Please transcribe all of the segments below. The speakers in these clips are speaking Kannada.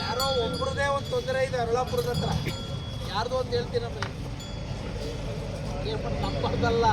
ಯಾರೋ ಒಬ್ರದೇ ಒಂದು ತೊಂದರೆ ಇದೆ ಅರಳಾಪುರದ ಹತ್ರ ಯಾರ್ದು ಅಂತ ಹೇಳ್ತೀರಪ್ಪ ನಮ್ಮದಲ್ಲ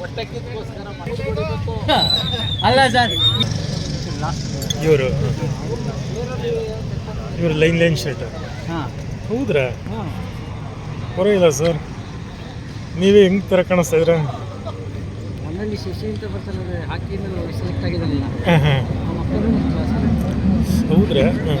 ಹೊಟ್ಟೆಕ್ಕಿದ್ಕೋಸ್ಕರ ಮಾಡಿಸ್ಕೊಡ್ಬೇಕು ಅಲ್ಲ ಸರ್. ಇವರು ಇವರು ಲೈನ್ ಲೈನ್ ಶರ್ಟ್. ಹಾಂ. ಹೌದ್ರಾ? ಹಾಂ. ಪರವಾಗಿಲ್ಲ ಸರ್. ನೀವೇ ಹೆಂಗ್ ತರ ಕಾಣಿಸ್ತಾ ಇದ್ರ ನನ್ನಲ್ಲಿ ಶಶಿ ಅಂತ ಬರ್ತಾರೆ ಸೆಲೆಕ್ಟ್ ಹಾಂ ಹಾಂ. ಹೌದ್ರಾ? ಹಾಂ.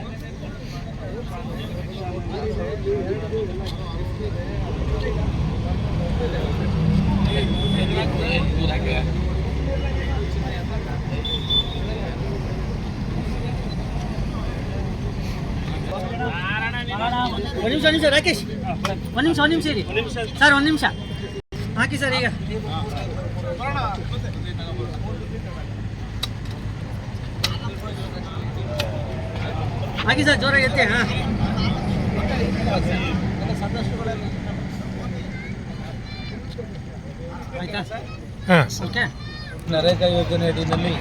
ಒಂದು ನಿಮಿಷ ರಾಕೇಶ್. ಒಂದು ನಿಮಿಷ ಒಂದು ನಿಮಿಷ ಇರಿ. ಸರ್ ಒಂದು ನಿಮಿಷ. ಹಾಕಿ ಸರ್ ಈಗ. ಹಾಕಿ ಸರ್ ಜೋರಾಗಿ ಎತ್ತಿ ಹಾಂ. ಆಯ್ತಾ? ಹಾಂ. ಓಕೆ. ನರೇಗಾ ಯೋಜನೆ ಅಡಿಯಲ್ಲಿ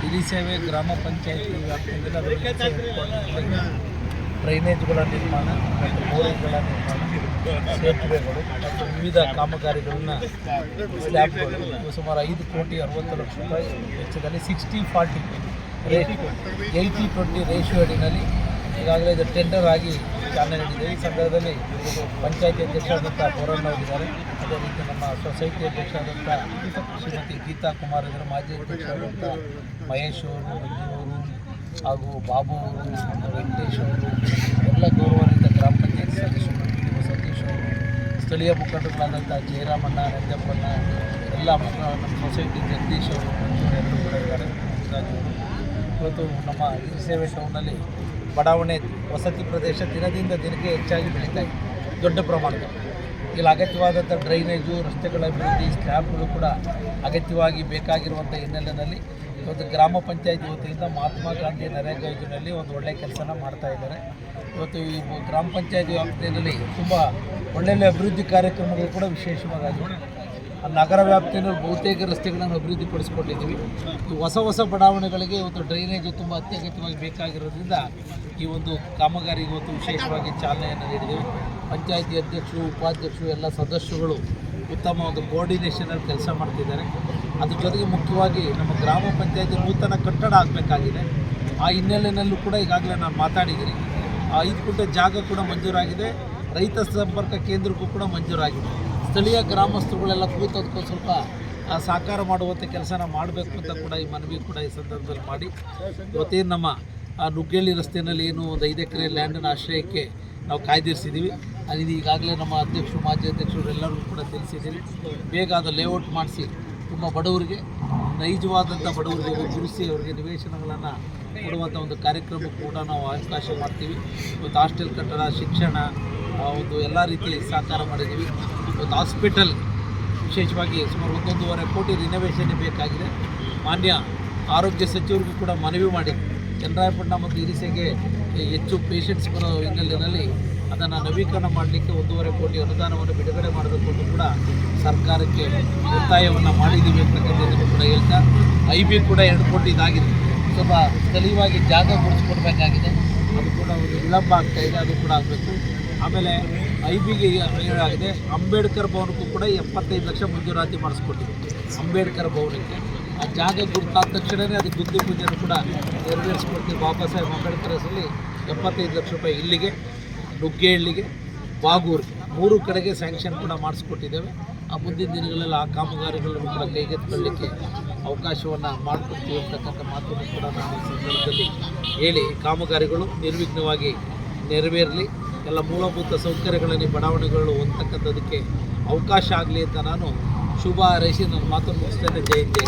ಹಿರಿ ಸೇವೆ ಗ್ರಾಮ ಪಂಚಾಯಿತಿ ವ್ಯಾಪ್ತಿಯಲ್ಲಿ ಡ್ರೈನೇಜ್ಗಳ ನಿರ್ಮಾಣ ಮತ್ತು ಬೋರಿಂಗ್ಗಳ ನಿರ್ಮಾಣ ಸೇತುವೆಗಳು ಮತ್ತು ವಿವಿಧ ಕಾಮಗಾರಿಗಳನ್ನ ಸ್ಲ್ಯಾಬ್ಗಳು ಸುಮಾರು ಐದು ಕೋಟಿ ಅರವತ್ತು ಲಕ್ಷ ರೂಪಾಯಿ ವೆಚ್ಚದಲ್ಲಿ sixty forty eighty twenty ratio ಅಡಿನಲ್ಲಿ ಈಗಾಗಲೇ ಇದು ಟೆಂಡರ್ ಆಗಿ ಚಾಲನೆ ನೀಡಿದೆ. ಈ ಸಂದರ್ಭದಲ್ಲಿ ಪಂಚಾಯತಿ ಅಧ್ಯಕ್ಷರಾದಂಥ ಬೋರಣ್ಣ ಅವರಿದ್ದಾರೆ. ಅದೇ ರೀತಿ ನಮ್ಮ ಸೊಸೈಟಿ ಅಧ್ಯಕ್ಷರಾದಂಥ ಶ್ರೀಮತಿ ಗೀತಾ ಕುಮಾರ್ ಅವರು ಮಾಜಿ ಅಧ್ಯಕ್ಷರಾದಂಥ ಮಹೇಶ್ ಅವರು ಅವರು ಹಾಗೂ ಬಾಬು ಅವರು, ವೆಂಕಟೇಶ್ ಅವರು, ಎಲ್ಲ ಗೌರವಾನ್ವಿತ ಗ್ರಾಮ ಪಂಚಾಯತ್ ಸದಸ್ಯರು ಸತೀಶ್ ಅವರು, ಸ್ಥಳೀಯ ಮುಖಂಡರುಗಳಾದಂಥ ಜಯರಾಮಣ್ಣ, ರಂಜಪ್ಪಣ್ಣ, ಎಲ್ಲ ನಮ್ಮ ಸೊಸೈಟಿ ಜಗದೀಶ್ ಅವರು, ಮಂಜು ಎಲ್ಲರೂ ಕೂಡ ಇದ್ದಾರೆ. ಇವತ್ತು ನಮ್ಮ ಈ ಸೇವೆ ಟೌನಲ್ಲಿ ಬಡಾವಣೆ ವಸತಿ ಪ್ರದೇಶ ದಿನದಿಂದ ದಿನಕ್ಕೆ ಹೆಚ್ಚಾಗಿ ಬೆಳೀತಾ ಇದೆ. ದೊಡ್ಡ ಪ್ರಮಾಣದಲ್ಲಿ. ಇಲ್ಲಿ ಅಗತ್ಯವಾದಂಥ ಡ್ರೈನೇಜು ರಸ್ತೆಗಳ ಅಭಿವೃದ್ಧಿ ಸ್ಲ್ಯಾಬ್ಗಳು ಕೂಡ ಅಗತ್ಯವಾಗಿ ಬೇಕಾಗಿರುವಂಥ ಹಿನ್ನೆಲೆಯಲ್ಲಿ ಇವತ್ತು ಗ್ರಾಮ ಪಂಚಾಯತಿ ವತಿಯಿಂದ ಮಹಾತ್ಮ ಗಾಂಧಿ ನರೇಗಾ ಯೋಜನೆಯಲ್ಲಿ ಒಂದು ಒಳ್ಳೆಯ ಕೆಲಸನ ಮಾಡ್ತಾ ಇದ್ದಾರೆ. ಇವತ್ತು ಈ ಗ್ರಾಮ ಪಂಚಾಯತಿ ವ್ಯಾಪ್ತಿಯಲ್ಲಿ ತುಂಬ ಒಳ್ಳೊಳ್ಳೆ ಅಭಿವೃದ್ಧಿ ಕಾರ್ಯಕ್ರಮಗಳು ಕೂಡ ವಿಶೇಷವಾಗಿ ನಗರ ವ್ಯಾಪ್ತಿಯಲ್ಲಿ ಬಹುತೇಕ ರಸ್ತೆಗಳನ್ನು ಅಭಿವೃದ್ಧಿಪಡಿಸಿಕೊಂಡಿದ್ದೀವಿ. ಈ ಹೊಸ ಹೊಸ ಬಡಾವಣೆಗಳಿಗೆ ಇವತ್ತು ಡ್ರೈನೇಜ್ ತುಂಬ ಅತ್ಯಗತ್ಯವಾಗಿ ಬೇಕಾಗಿರೋದ್ರಿಂದ ಈ ಒಂದು ಕಾಮಗಾರಿಗೆ ಇವತ್ತು ವಿಶೇಷವಾಗಿ ಚಾಲನೆಯನ್ನು ನೀಡಿದ್ದೀವಿ ಪಂಚಾಯಿತಿ ಅಧ್ಯಕ್ಷರು, ಉಪಾಧ್ಯಕ್ಷರು, ಎಲ್ಲ ಸದಸ್ಯರುಗಳು ಉತ್ತಮ ಒಂದು ಕೋರ್ಡಿನೇಷನಲ್ಲಿ ಕೆಲಸ ಮಾಡ್ತಿದ್ದಾರೆ. ಅದ್ರ ಜೊತೆಗೆ ಮುಖ್ಯವಾಗಿ ನಮ್ಮ ಗ್ರಾಮ ಪಂಚಾಯತಿ ನೂತನ ಕಟ್ಟಡ ಆಗಬೇಕಾಗಿದೆ. ಆ ಹಿನ್ನೆಲೆಯಲ್ಲೂ ಕೂಡ ಈಗಾಗಲೇ ನಾನು ಮಾತಾಡಿದ್ದೀನಿ. ಐದು ಗುಂಟೆ ಜಾಗ ಕೂಡ ಮಂಜೂರಾಗಿದೆ. ರೈತ ಸಂಪರ್ಕ ಕೇಂದ್ರಕ್ಕೂ ಕೂಡ ಮಂಜೂರಾಗಿದೆ. ಸ್ಥಳೀಯ ಗ್ರಾಮಸ್ಥರುಗಳೆಲ್ಲ ಕೂತದಕ್ಕೂ ಸ್ವಲ್ಪ ಆ, ಸಾಕಾರ ಮಾಡುವಂಥ ಕೆಲಸನ ಮಾಡಬೇಕು ಅಂತ ಕೂಡ ಈ ಮನವಿ ಕೂಡ ಈ ಸಂದರ್ಭದಲ್ಲಿ ಮಾಡಿ. ಇವತ್ತೇನು ನಮ್ಮ ನುಗ್ಗೇಳಿ ರಸ್ತೆಯಲ್ಲಿ ಏನು ಒಂದು ಐದು ಎಕರೆ ಲ್ಯಾಂಡನ್ನು ಆಶ್ರಯಕ್ಕೆ ನಾವು ಕಾಯ್ದಿರಿಸಿದ್ದೀವಿ ಇದು ಈಗಾಗಲೇ ನಮ್ಮ ಅಧ್ಯಕ್ಷರು ಮಾಜಿ ಅಧ್ಯಕ್ಷರು ಎಲ್ಲರಿಗೂ ಕೂಡ ತಿಳಿಸಿದ್ದೀವಿ ಬೇಗ ಅದು ಲೇಔಟ್ ಮಾಡಿಸಿ ತುಂಬ ಬಡವರಿಗೆ ನೈಜವಾದಂಥ ಬಡವರಿಗೆ ಗುರುಸಿ ಅವರಿಗೆ ನಿವೇಶನಗಳನ್ನು ಕೊಡುವಂಥ ಒಂದು ಕಾರ್ಯಕ್ರಮ ಕೂಡ ನಾವು ಅವಕಾಶ ಮಾಡ್ತೀವಿ. ಇವತ್ತು ಹಾಸ್ಟೆಲ್ ಕಟ್ಟಡ ಶಿಕ್ಷಣ ಒಂದು ಎಲ್ಲ ರೀತಿ ಸಹಕಾರ ಮಾಡಿದ್ದೀವಿ ಇವತ್ತು ಹಾಸ್ಪಿಟಲ್ ವಿಶೇಷವಾಗಿ ಸುಮಾರು ಒಂದೊಂದೂವರೆ ಕೋಟಿ ರಿನೋವೇಷನ್ ಬೇಕಾಗಿದೆ. ಮಾನ್ಯ ಆರೋಗ್ಯ ಸಚಿವರಿಗೂ ಕೂಡ ಮನವಿ ಮಾಡಿ ಚನ್ನರಾಯಪಟ್ಟಣ ಮತ್ತು ಇರಿಸೆಗೆ ಹೆಚ್ಚು ಪೇಷಂಟ್ಸ್ ಬರೋ ಹಿನ್ನೆಲೆಯಲ್ಲಿ ಅದನ್ನು ನವೀಕರಣ ಮಾಡಲಿಕ್ಕೆ ಒಂದೂವರೆ ಕೋಟಿ ಅನುದಾನವನ್ನು ಬಿಡುಗಡೆ ಮಾಡಬೇಕು ಅಂತ ಕೂಡ ಸರ್ಕಾರಕ್ಕೆ ಒತ್ತಾಯವನ್ನು ಮಾಡಿದ್ದೀವಿ ಅಂತಕ್ಕಂಥದ್ದನ್ನು ಕೂಡ ಹೇಳ್ತಾ ಐ ಬಿ ಕೂಡ ಎರಡು ಕೋಟಿ ಇದಾಗಿದೆ. ಸ್ವಲ್ಪ ಸ್ಥಳೀಯವಾಗಿ ಜಾಗ ಕೊಡಿಸ್ಕೊಡ್ಬೇಕಾಗಿದೆ. ಅದು ಕೂಡ ಒಂದು ವಿಳಂಬ ಆಗ್ತಾ ಇದೆ, ಅದು ಕೂಡ ಆಗಬೇಕು. ಆಮೇಲೆ ಐ ಬಿಗೆ ಅಂಬೇಡ್ಕರ್ ಭವನಕ್ಕೂ ಕೂಡ ಎಪ್ಪತ್ತೈದು ಲಕ್ಷ ಮಂಜೂರಾತಿ ಮಾಡಿಸ್ಕೊಟ್ಟಿದೆ. ಅಂಬೇಡ್ಕರ್ ಭವನಕ್ಕೆ. ಆ ಜಾಗ ಗುರುತಾದ ತಕ್ಷಣವೇ ಅದು ಬುದ್ಧಿ ಪೂಜೆಯನ್ನು ಕೂಡ ನೆರವೇರಿಸ್ಕೊಡ್ತೀವಿ. ಬಾಬಾ ಸಾಹೇಬ್ ಅಂಬೇಡ್ಕರ್ ಹೆಸರಲ್ಲಿ ಎಪ್ಪತ್ತೈದು ಲಕ್ಷ ರೂಪಾಯಿ ಇಲ್ಲಿಗೆ, ನುಗ್ಗೇಹಳ್ಳಿಗೆ, ಬಾಗೂರಿಗೆ ಮೂರು ಕಡೆಗೆ ಸ್ಯಾಂಕ್ಷನ್ ಕೂಡ ಮಾಡಿಸ್ಕೊಟ್ಟಿದ್ದೇವೆ. ಆ ಮುಂದಿನ ದಿನಗಳಲ್ಲಿ ಆ ಕಾಮಗಾರಿಗಳನ್ನು ಕೂಡ ಕೈಗೆತ್ತಿಕೊಳ್ಳಲಿಕ್ಕೆ ಅವಕಾಶವನ್ನು ಮಾಡಿಕೊಡ್ತೀವಿ ಅಂತಕ್ಕಂಥ ಮಾತನ್ನು ಕೂಡ ನಾನು ಈ ಸಂದರ್ಭದಲ್ಲಿ ಹೇಳಿ, ಕಾಮಗಾರಿಗಳು ನಿರ್ವಿಘ್ನವಾಗಿ ನೆರವೇರಲಿ. ಎಲ್ಲ ಮೂಲಭೂತ ಸೌಕರ್ಯಗಳಲ್ಲಿ ಬಡಾವಣೆಗಳು ಹೊಂದತಕ್ಕಂಥದ್ದಕ್ಕೆ ಅವಕಾಶ ಆಗಲಿ ಅಂತ ನಾನು ಶುಭ ಹಾರೈಸಿ ನನ್ನ ಮಾತನ್ನು ಮುಗಿಸ್ತೇನೆ. ಜೈ ಜೈ